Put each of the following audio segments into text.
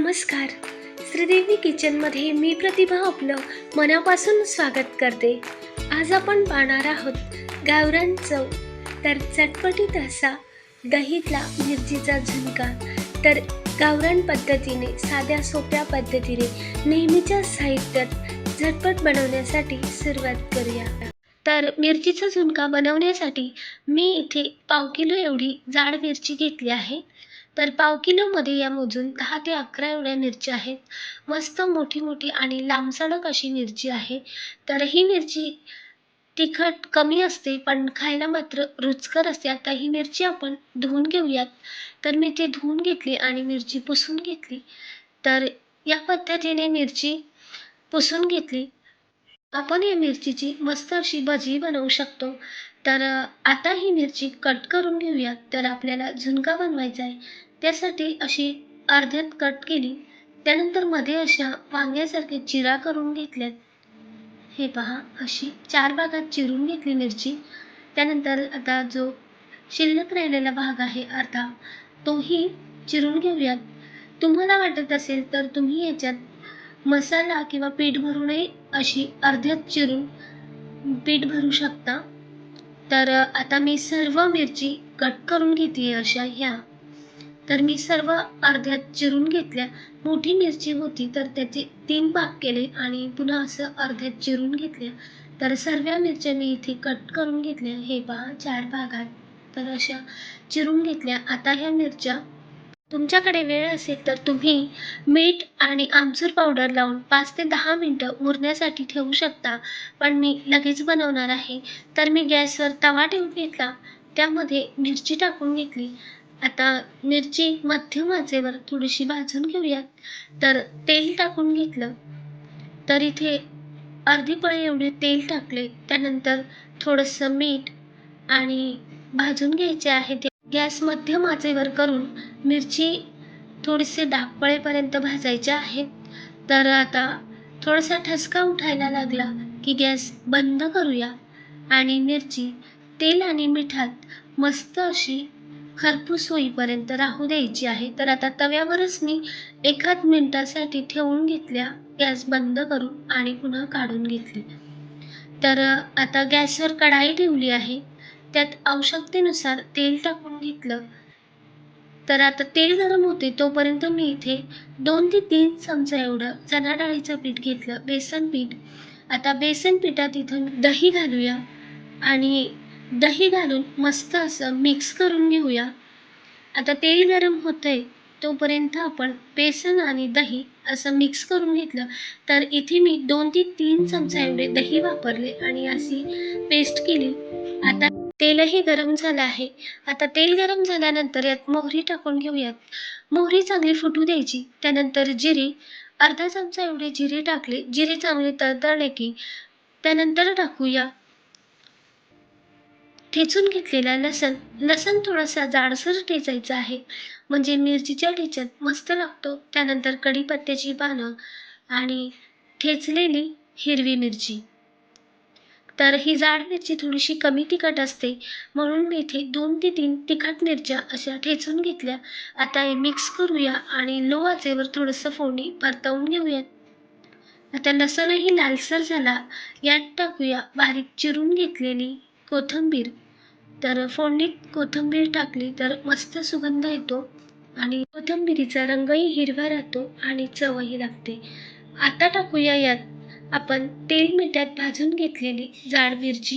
नमस्कार. श्रीदेवी किचनमध्ये मी प्रतिभा आपलं मनापासून स्वागत करते. आज आपण पाहणार आहोत गावरान चव. तर चटपटीत असा दहीतला मिरचीचा झुणका. तर गावरान पद्धतीने साध्या सोप्या पद्धतीने नेहमीच्या साहित्यात झटपट बनवण्यासाठी सुरुवात करूया. तर मिरचीचा झुणका बनवण्यासाठी मी इथे पाव किलो एवढी जाड मिरची घेतली आहे. तर पाव किलोमध्ये या मोजून दहा ते अकरा एवढ्या मिरच्या आहेत. मस्त मोठी मोठी आणि लांबसडक अशी मिरची आहे. तर ही मिरची तिखट कमी असते पण खायला मात्र रुचकर असते. आता ही मिरची आपण धुवून घेऊयात. तर मी ती धुवून घेतली आणि मिरची पुसून घेतली. तर या पद्धतीने मिरची पुसून घेतली. आपण या मिरचीची मस्त अशी भजी बनवू शकतो. तर आता ही मिरची कट करून घेऊयात तर आपल्याला झुणका बनवायचा आहे. त्यासाठी अशी अर्ध्यात कट केली. त्यानंतरमध्ये अशा वांग्यासारखे चिरा करून घेतल्यात. हे पहा अशी चार भागात चिरून घेतली मिरची. त्यानंतर आता जो शिल्लक राहिलेला भाग आहे अर्धा तोही चिरून घेऊयात. तुम्हाला वाटत असेल तर तुम्ही याच्यात मसाला किंवा पीठ भरूनही अशी अर्ध्यात चिरून पीठ भरू शकता. तर आता मी सर्व मिरची कट करून घेते अशा ह्या. तर मी सर्व अर्ध्यात चिरून घेतल्या. मोठी मिरची होती तर त्याचे तीन भाग केले आणि पुन्हा असं अर्ध्यात चिरून घेतल्या. तर सर्व मिरच्या मी इथे कट करून घेतल्या. हे पहा चार भागात. तर अशा चिरून घेतल्या. आता ह्या मिरच्या तुमच्याकडे वेळ असेल तर तुम्ही मीठ आणि आमचूर पावडर लावून पाच ते दहा मिनटं उरण्यासाठी ठेवू शकता. पण मी लगेच बनवणार आहे. तर मी गॅसवर तवा ठेवून घेतला. त्यामध्ये मिरची टाकून घेतली. आता मिरची मध्यम आचेवर थोडीशी भाजून घेऊयात. तर तेल टाकून घेतलं. तर इथे अर्धी पळी एवढे तेल टाकले. त्यानंतर थोडंसं मीठ आणि भाजून घ्यायचे आहे ते गॅस मध्यम आचेवर करून मिरची थोडीशी डाग पळेपर्यंत भाजायचे आहेत तर आता थोडासा ठसका उठायला लागला की गॅस बंद करूया आणि मिरची तेल आणि मिठात मस्त अशी खरपूस होईपर्यंत राहू द्यायची आहे. तर आता तव्यावरच मी एखाद मिनिटासाठी ठेवून घेतल्या गॅस बंद करून आणि पुन्हा काढून घेतली. तर आता गॅसवर कढाई ठेवली आहे. त्यात आवश्यकतेनुसार तेल टाकून घेतलं. तर आता तेल गरम होते तोपर्यंत मी इथे दोन ते तीन चमचा एवढं चणा डाळीचं पीठ घेतलं. बेसन पीठ. आता बेसन पिठात इथं दही घालूया आणि दही घालून मस्त असं मिक्स करून घेऊया. आता तेल गरम होतंय तोपर्यंत आपण बेसन आणि दही असं मिक्स करून घेतलं. तर इथे मी दोन ते तीन चमचा एवढे दही वापरले आणि अशी पेस्ट केली. आता तेलही गरम झालं आहे. आता तेल गरम झाल्यानंतर यात मोहरी टाकून घेऊयात. मोहरी चांगली फुटू द्यायची. त्यानंतर जिरे अर्धा चमचा एवढे जिरे टाकले. जिरे चांगले तळतळले की त्यानंतर टाकूया ठेचून घेतलेला लसण. लसण थोडासा जाडसर ठेचायचा आहे. म्हणजे मिरचीच्या ठेच्यात मस्त लागतो. त्यानंतर कढीपत्त्याची पानं आणि ठेचलेली हिरवी मिरची. तर ही जाड मिरची थोडीशी कमी तिखट असते. म्हणून मी इथे दोन ते तीन तिखट मिरच्या अशा ठेचून घेतल्या. आता हे मिक्स करूया आणि लो आचेवर थोडंसं फोडणी परतवून घेऊयात. आता लसणही लालसर झाला. यात टाकूया बारीक चिरून घेतलेली कोथिंबीर. तर फोडणीत कोथिंबीर टाकली तर मस्त सुगंध येतो आणि कोथिंबिरीचा रंगही हिरवा राहतो आणि चवही लागते. आता टाकूया यात आपण तेल मिठात भाजून घेतलेली जाड मिरची.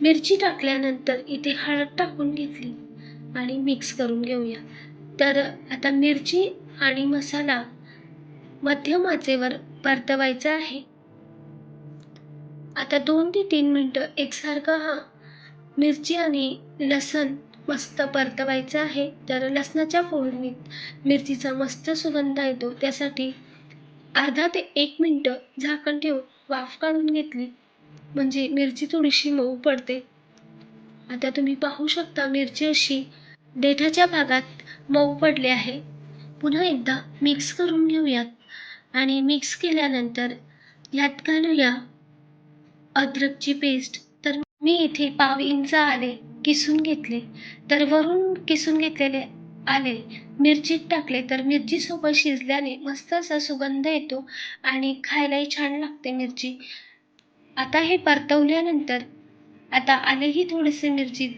मिरची टाकल्यानंतर इथे हळद टाकून घेतली आणि मिक्स करून घेऊया. तर आता मिरची आणि मसाला मध्यम आचेवर परतवायचा आहे. आता दोन ते तीन मिनटं एकसारखा हा मिरची आणि लसण मस्त परतवायचं आहे. तर लसणाच्या फोडणीत मिरचीचा मस्त सुगंध येतो. त्यासाठी अर्धा ते एक मिनटं झाकण ठेवून वाफ काढून घेतली. म्हणजे मिरची थोडीशी मऊ पडते. आता तुम्ही पाहू शकता मिरची अशी देठाच्या भागात मऊ पडली आहे. पुन्हा एकदा मिक्स करून घेऊयात. आणि मिक्स केल्यानंतर यात घालूया अद्रकची पेस्ट तर मी इथे पाव इंच आले किसून घेतले. तर वरून किसून घेतलेले आले. मिरचीत टाकले तर मिरचीसोबत शिजल्याने मस्त असा सुगंध येतो आणि खायलाही छान लागते मिरची. आता हे परतवल्यानंतर आता आलेही थोडेसे मिरची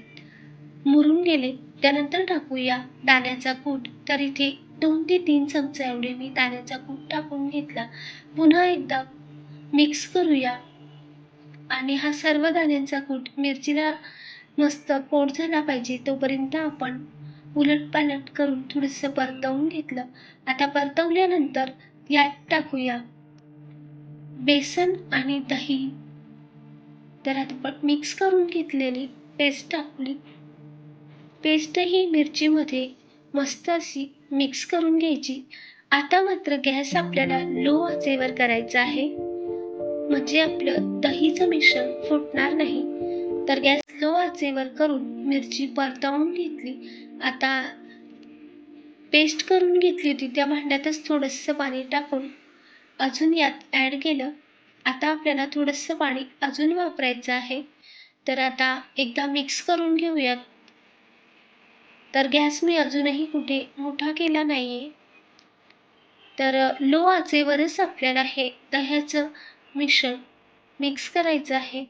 मुरून गेले. त्यानंतर टाकूया दाण्याचा कूट. तर इथे दोन ते तीन चमचे एवढे मी दाण्याचा कूट टाकून घेतला. पुन्हा एकदा मिक्स करूया. आणि हा सर्व दाण्यांचा कूट मिरचीला मस्त पोट झाला पाहिजे तोपर्यंत आपण उलट पालट करून थोडंसं परतवून घेतलं. आता परतवल्यानंतर यात टाकूया. बेसन आणि दही. तर आता मिक्स करून घेतलेली पेस्ट टाकली. पेस्ट ही मिरचीमध्ये मस्त अशी मिक्स करून घ्यायची. आता मात्र गॅस आपल्याला लो आचेवर करायचा आहे. म्हणजे आपलं दहीचं मिश्रण फुटणार नाही. तर गॅस लो आचेवर करून मिरची परतवून घेतली. आता पेस्ट करून घेतली होती. त्या भांड्यातच थोडंसं पाणी टाकून अजून यात ॲड केलं. आता आपल्याला थोडंसं पाणी अजून वापरायचं आहे. तर आता एकदा मिक्स करून घेऊयात. तर गॅस मी अजूनही कुठे मोठा केला नाही आहे तर लो आचेवरच आपल्याला हे दह्याचं मिश्रण मिक्स करायचं आहे.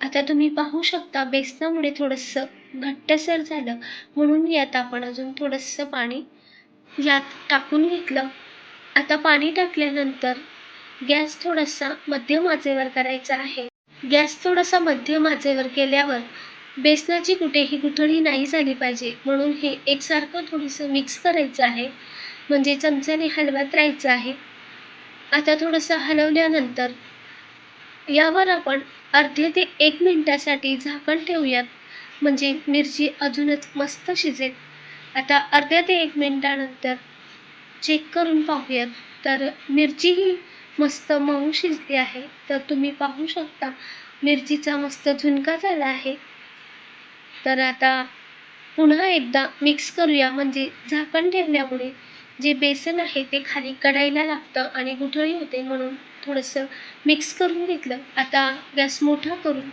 आता तुम्ही पाहू शकता बेसनामुळे थोडंसं घट्टसर झालं. म्हणून यात आपण अजून थोडंसं पाणी यात टाकून घेतलं. आता पाणी टाकल्यानंतर गॅस थोडासा मध्यम आचेवर करायचा आहे. गॅस थोडासा मध्यम आचेवर केल्यावर बेसनाची कुठेही गुठळी नाही झाली पाहिजे. म्हणून हे एकसारखं थोडंसं मिक्स करायचं आहे. म्हणजे चमच्याने हलवत राहायचं आहे. आता थोडंसं हलवल्यानंतर यावर आपण अर्धे ते एक मिनटासाठी झाकण ठेवूयात. म्हणजे मिरची अजूनच मस्त शिजेल. आता अर्ध्या ते एक मिनटानंतर चेक करून पाहूयात. तर मिरची ही मस्त मऊ शिजली आहे. तर तुम्ही पाहू शकता मिरचीचा मस्त झुणका झाला आहे. तर आता पुन्हा एकदा मिक्स करूया. म्हणजे झाकण ठेवल्यामुळे जे बेसन आहे ते खाली कढायला लागतं आणि गुठळी होते म्हणून थोडंसं मिक्स करून घेतलं. आता गॅस मोठा करून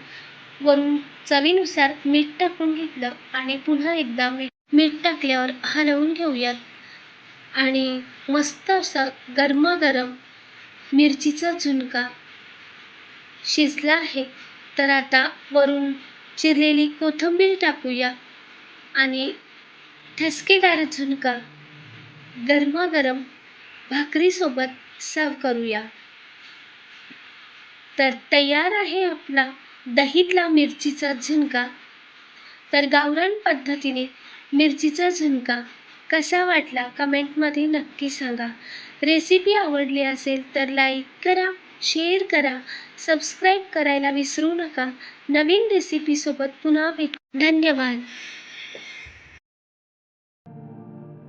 वरून चवीनुसार मीठ टाकून घेतलं आणि पुन्हा एकदा मीठ मीठ टाकल्यावर हलवून घेऊयात. आणि मस्त असा गरमागरम मिरचीचा झुणका शिजला आहे. तर आता वरून चिरलेली कोथिंबीर टाकूया. आणि ठसकेदार झुणका गरमागरम भाकरीसोबत सर्व करूया. तर तयार आहे आपला दहीतला मिरचीचा झुणका. तर गावरान पद्धतीने मिरचीचा झुणका कसा वाटला कमेंटमध्ये नक्की सांगा. रेसिपी आवडली असेल तर लाईक करा शेअर करा सबस्क्राईब करायला विसरू नका. नवीन रेसिपीसोबत पुन्हा भेट. धन्यवाद.